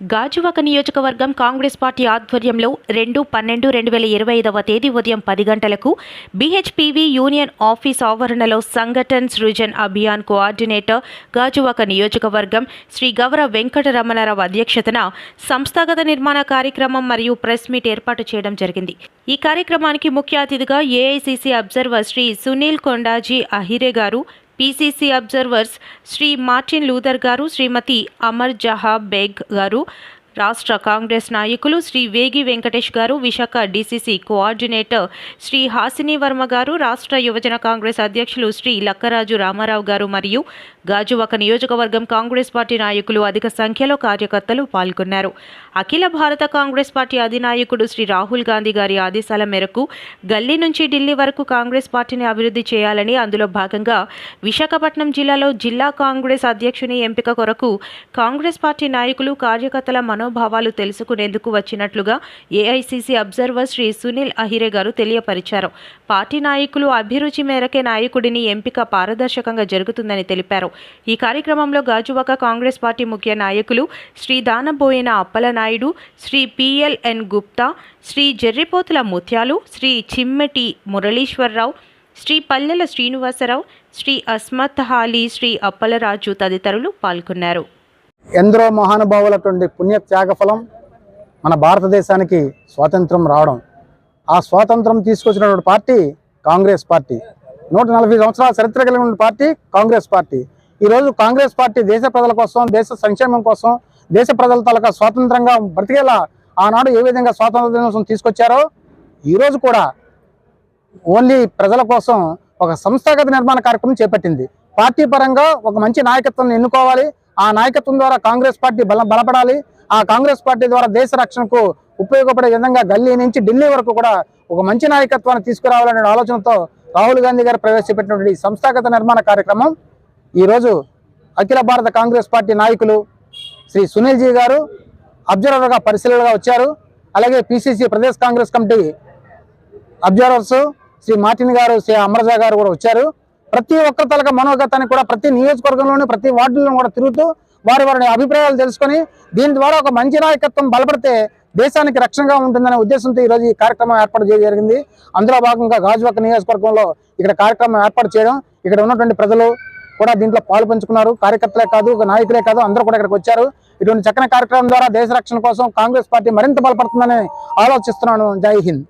గాజువాక నియోజకవర్గం కాంగ్రెస్ పార్టీ ఆధ్వర్యంలో రెండు పన్నెండు రెండు వేల ఇరవై ఐదవ తేదీ ఉదయం పది గంటలకు బీహెచ్పీవీ యూనియన్ ఆఫీస్ ఆవరణలో సంఘటన్ సృజన్ అభియాన్ కోఆర్డినేటర్ గాజువాక నియోజకవర్గం శ్రీ గౌర వెంకటరమణరావు అధ్యక్షతన సంస్థాగత నిర్మాణ కార్యక్రమం మరియు ప్రెస్ మీట్ ఏర్పాటు చేయడం జరిగింది. ఈ కార్యక్రమానికి ముఖ్య అతిథిగా ఏఐసిసి అబ్జర్వర్ శ్రీ సునీల్ కొండాజీ అహిరే గారు PCC observers Shri Martin Luther గారు శ్రీమతి అమర్ జహా బేగ్ గారు రాష్ట్ర కాంగ్రెస్ నాయకులు శ్రీ వేగి వెంకటేష్ గారు విశాఖ డీసీసీ కోఆర్డినేటర్ శ్రీ హాసిని వర్మ గారు రాష్ట్ర యువజన కాంగ్రెస్ అధ్యక్షులు శ్రీ లక్కరాజు రామారావు గారు మరియు గాజువాక నియోజకవర్గం కాంగ్రెస్ పార్టీ నాయకులు అధిక సంఖ్యలో కార్యకర్తలు పాల్గొన్నారు. అఖిల భారత కాంగ్రెస్ పార్టీ అధినాయకుడు శ్రీ రాహుల్ గాంధీ గారి ఆదేశాల మేరకు గల్లీ నుంచి ఢిల్లీ వరకు కాంగ్రెస్ పార్టీని అభివృద్ధి చేయాలని అందులో భాగంగా విశాఖపట్నం జిల్లాలో జిల్లా కాంగ్రెస్ అధ్యక్షుని ఎంపిక కొరకు కాంగ్రెస్ పార్టీ నాయకులు కార్యకర్తల మనోభావాలు తెలుసుకునేందుకు వచ్చినట్లుగా ఏఐసిసి అబ్జర్వర్ శ్రీ సునీల్ అహిరే గారు తెలియపరిచారు. పార్టీ నాయకులు అభిరుచి మేరకే నాయకుడిని ఎంపిక పారదర్శకంగా జరుగుతుందని తెలిపారు. ఈ కార్యక్రమంలో గాజువాక కాంగ్రెస్ పార్టీ ముఖ్య నాయకులు శ్రీ దానబోయిన అప్పలనాయుడు శ్రీ పిఎల్ఎన్ గుప్తా శ్రీ జర్రిపోతుల ముత్యాలు శ్రీ చిమ్మెటి మురళీశ్వరరావు శ్రీ పల్లెల శ్రీనివాసరావు శ్రీ అస్మత్ హాలి శ్రీ అప్పలరాజు తదితరులు పాల్గొన్నారు. ఎందరో మహానుభావులటువంటి పుణ్య త్యాగఫలం మన భారతదేశానికి స్వాతంత్రం రావడం. ఆ స్వాతంత్రం తీసుకొచ్చినటువంటి పార్టీ కాంగ్రెస్ పార్టీ. నూట నలభై సంవత్సరాల చరిత్ర కలిగిన పార్టీ కాంగ్రెస్ పార్టీ. ఈరోజు కాంగ్రెస్ పార్టీ దేశ ప్రజల కోసం దేశ సంక్షేమం కోసం దేశ ప్రజల తాలూకా స్వాతంత్రంగా బ్రతికేలా ఆనాడు ఏ విధంగా స్వాతంత్ర దినోత్సవం తీసుకొచ్చారో ఈరోజు కూడా ఓన్లీ ప్రజల కోసం ఒక సంస్థాగత నిర్మాణ కార్యక్రమం చేపట్టింది. పార్టీ పరంగా ఒక మంచి నాయకత్వం ఎన్నుకోవాలి. ఆ నాయకత్వం ద్వారా కాంగ్రెస్ పార్టీ బలం బలపడాలి. ఆ కాంగ్రెస్ పార్టీ ద్వారా దేశ రక్షణకు ఉపయోగపడే విధంగా గల్లీ నుంచి ఢిల్లీ వరకు కూడా ఒక మంచి నాయకత్వాన్ని తీసుకురావాలనే ఆలోచనతో రాహుల్ గాంధీ గారు ప్రవేశపెట్టినటువంటి సంస్థాగత నిర్మాణ కార్యక్రమం. ఈరోజు అఖిల భారత కాంగ్రెస్ పార్టీ నాయకులు శ్రీ సునీల్ జీ గారు అబ్జర్వర్గా పరిశీలనగా వచ్చారు. అలాగే PCC Pradesh Congress committee observers Shri Martin గారు శ్రీ అమరజా గారు కూడా వచ్చారు. ప్రతి ఒక్క తలక మనోగతాన్ని కూడా ప్రతి నియోజకవర్గంలోని ప్రతి వార్డులను కూడా తిరుగుతూ వారి వారి అభిప్రాయాలు తెలుసుకొని దీని ద్వారా ఒక మంచి నాయకత్వం బలపడితే దేశానికి రక్షణగా ఉంటుందనే ఉద్దేశంతో ఈ రోజు ఈ కార్యక్రమం ఏర్పాటు చేయడం జరిగింది. అందులో భాగంగా గాజువాక నియోజకవర్గంలో ఇక్కడ కార్యక్రమం ఏర్పాటు చేయడం ఇక్కడ ఉన్నటువంటి ప్రజలు కూడా దీంట్లో పాలు పంచుకున్నారు. కార్యకర్తలే కాదు ఒక నాయకులే కాదు అందరూ కూడా ఇక్కడికి వచ్చారు. ఇటువంటి చక్కని కార్యక్రమం ద్వారా దేశ రక్షణ కోసం కాంగ్రెస్ పార్టీ మరింత బలపడుతుందని ఆలోచిస్తున్నాను. జై హింద్.